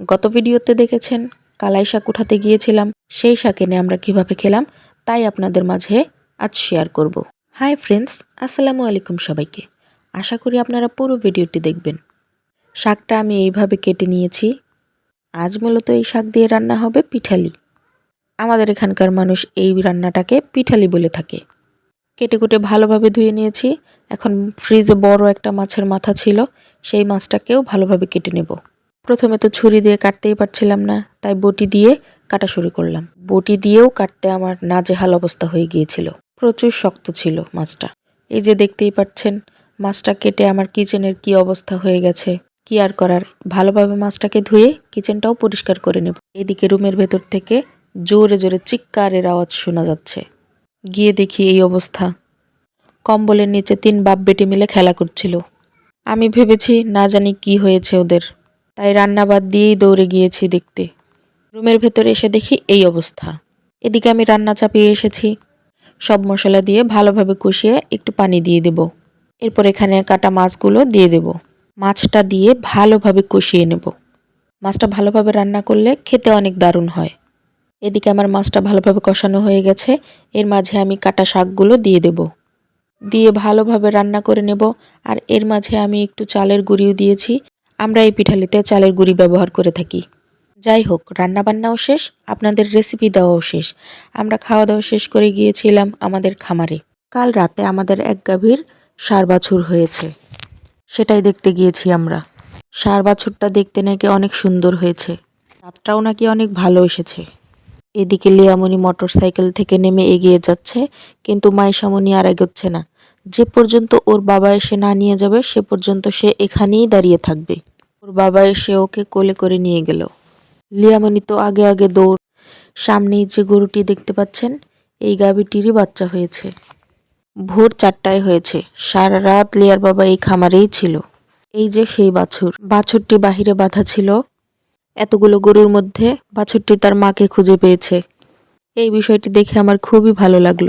গত ভিডিওতে দেখেছেন কালাই শাক উঠাতে গিয়েছিলাম, সেই শাক এনে আমরা কীভাবে খেলাম, তাই আপনাদের মাঝে আজ শেয়ার করব। হাই ফ্রেন্ডস আসসালামু আলাইকুম সবাইকে। আশা করি আপনারা পুরো ভিডিওটি দেখবেন। শাকটা আমি এইভাবে কেটে নিয়েছি। আজ মূলত এই শাক দিয়ে রান্না হবে পিঠালি। আমাদের এখানকার মানুষ এই রান্নাটাকে পিঠালি বলে থাকে। কেটে কুটে ভালোভাবে ধুয়ে নিয়েছি। এখন ফ্রিজে বড় একটা মাছের মাথা ছিল, সেই মাছটাকেও ভালোভাবে কেটে নেব। প্রথমে তো ছুরি দিয়ে কাটতেই পারছিলাম না, তাই বটি দিয়ে কাটা শুরু করলাম। বটি দিয়েও কাটতে আমার নাজেহাল অবস্থা হয়ে গিয়েছিল। প্রচুর শক্ত ছিল মাছটা। এই যে দেখতেই পাচ্ছেন, মাছটা কেটে আমার কিচেনের কি অবস্থা হয়ে গেছে। কি আর করার? ভালোভাবে মাছটাকে ধুয়ে কিচেনটাও পরিষ্কার করে নেব। এদিকে রুমের ভেতর থেকে জোরে জোরে চিৎকারের আওয়াজ শোনা যাচ্ছে। গিয়ে দেখি এই অবস্থা। কম্বলের নিচে তিন বাপ বেটি মিলে খেলা করছিল। আমি ভেবেছি না জানি কি হয়েছে ওদের। তাই রান্না বাদ দিয়েই দৌড়ে গিয়েছি দেখতে। রুমের ভেতরে এসে দেখি এই অবস্থা। এদিকে আমি রান্না চাপিয়ে এসেছি। সব মশলা দিয়ে ভালোভাবে কষিয়ে একটু পানি দিয়ে দেব। এরপর এখানে কাটা মাছগুলো দিয়ে দেব। মাছটা দিয়ে ভালোভাবে কষিয়ে নেব। মাছটা ভালোভাবে রান্না করলে খেতে অনেক দারুণ হয়। এদিকে আমার মাছটা ভালোভাবে কষানো হয়ে গেছে। এর মাঝে আমি কাটা শাকগুলো দিয়ে দেব। দিয়ে ভালোভাবে রান্না করে নেব। আর এর মাঝে আমি একটু চালের গুঁড়িও দিয়েছি। আমরা এই পিঠালিতে চালের গুঁড়ি ব্যবহার করে থাকি। যাই হোক রান্নাবান্নাও শেষ, আপনাদের রেসিপি দেওয়াও শেষ। আমরা খাওয়া দাওয়া শেষ করে গিয়েছিলাম আমাদের খামারে। কাল রাতে আমাদের এক গাভীর সার বাছুর হয়েছে। সেটাই দেখতে গিয়েছি আমরা। সার বাছুরটা দেখতে নাকি অনেক সুন্দর হয়েছে। রাতটাও নাকি অনেক ভালো এসেছে। এদিকে লিয়ামণি মোটর সাইকেল থেকে নেমে এগিয়ে যাচ্ছে, কিন্তু মাইশামণি আর এগোচ্ছে না। যে পর্যন্ত ওর বাবা এসে না নিয়ে যাবে, সে পর্যন্ত সে এখানেই দাঁড়িয়ে থাকবে। ওর বাবা এসে ওকে কোলে করে নিয়ে গেল। লিয়ামণি তো আগে আগে দৌড়, সামনেই যে গরুটি দেখতে পাচ্ছেন, এই গাভীটিরই বাচ্চা হয়েছে। ভোর চারটায় হয়েছে। সারা রাত লিয়ার বাবা এই খামারেই ছিল। এই যে সেই বাছুর। বাছুরটি বাহিরে বাঁধা ছিল। এতগুলো গরুর মধ্যে বাছুরটি তার মাকে খুঁজে পেয়েছে। এই বিষয়টি দেখে আমার খুবই ভালো লাগল।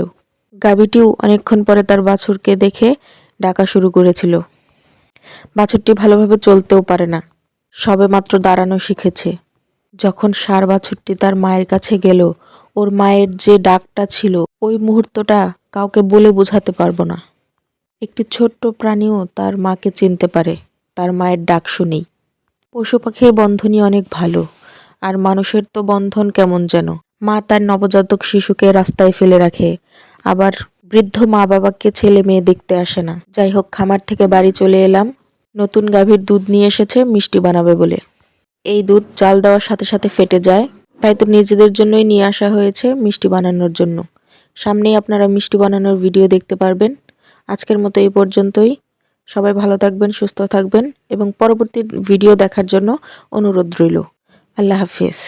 গাভীটিও অনেকক্ষণ পরে তার বাছুরকে দেখে ডাকা শুরু করেছিল। বাছুরটি ভালোভাবে চলতেও পারে না। সবে মাত্র দাঁড়ানো শিখেছে। যখন সার বাছুরটি তার মায়ের কাছে গেল, ওর মায়ের যে ডাকটা ছিল, ওই মুহূর্তটা কাউকে বলে বোঝাতে পারব না। একটি ছোট্ট প্রাণীও তার মাকে চিনতে পারে, তার মায়ের ডাক শুনেই। পশু পাখির বন্ধনই অনেক ভালো, আর মানুষের তো বন্ধন কেমন যেন। মা তার নবজাতক শিশুকে রাস্তায় ফেলে রাখে আবার বৃদ্ধ মা বাবাকে ছেলে মেয়ে দেখতে আসে না। যাই হোক, খামার থেকে বাড়ি চলে এলাম। নতুন গাভীর দুধ নিয়ে এসেছে, মিষ্টি বানাবে বলে। এই দুধ চাল দেওয়ার সাথে সাথে ফেটে যায়। তাই তো নিজেদের জন্যই নিয়ে আসা হয়েছে মিষ্টি বানানোর জন্য। সামনেই আপনারা মিষ্টি বানানোর ভিডিও দেখতে পারবেন। আজকের মতো এই পর্যন্তই। সবাই ভালো থাকবেন, সুস্থ থাকবেন এবং পরবর্তী ভিডিও দেখার জন্য অনুরোধ রইল। আল্লাহ হাফিজ।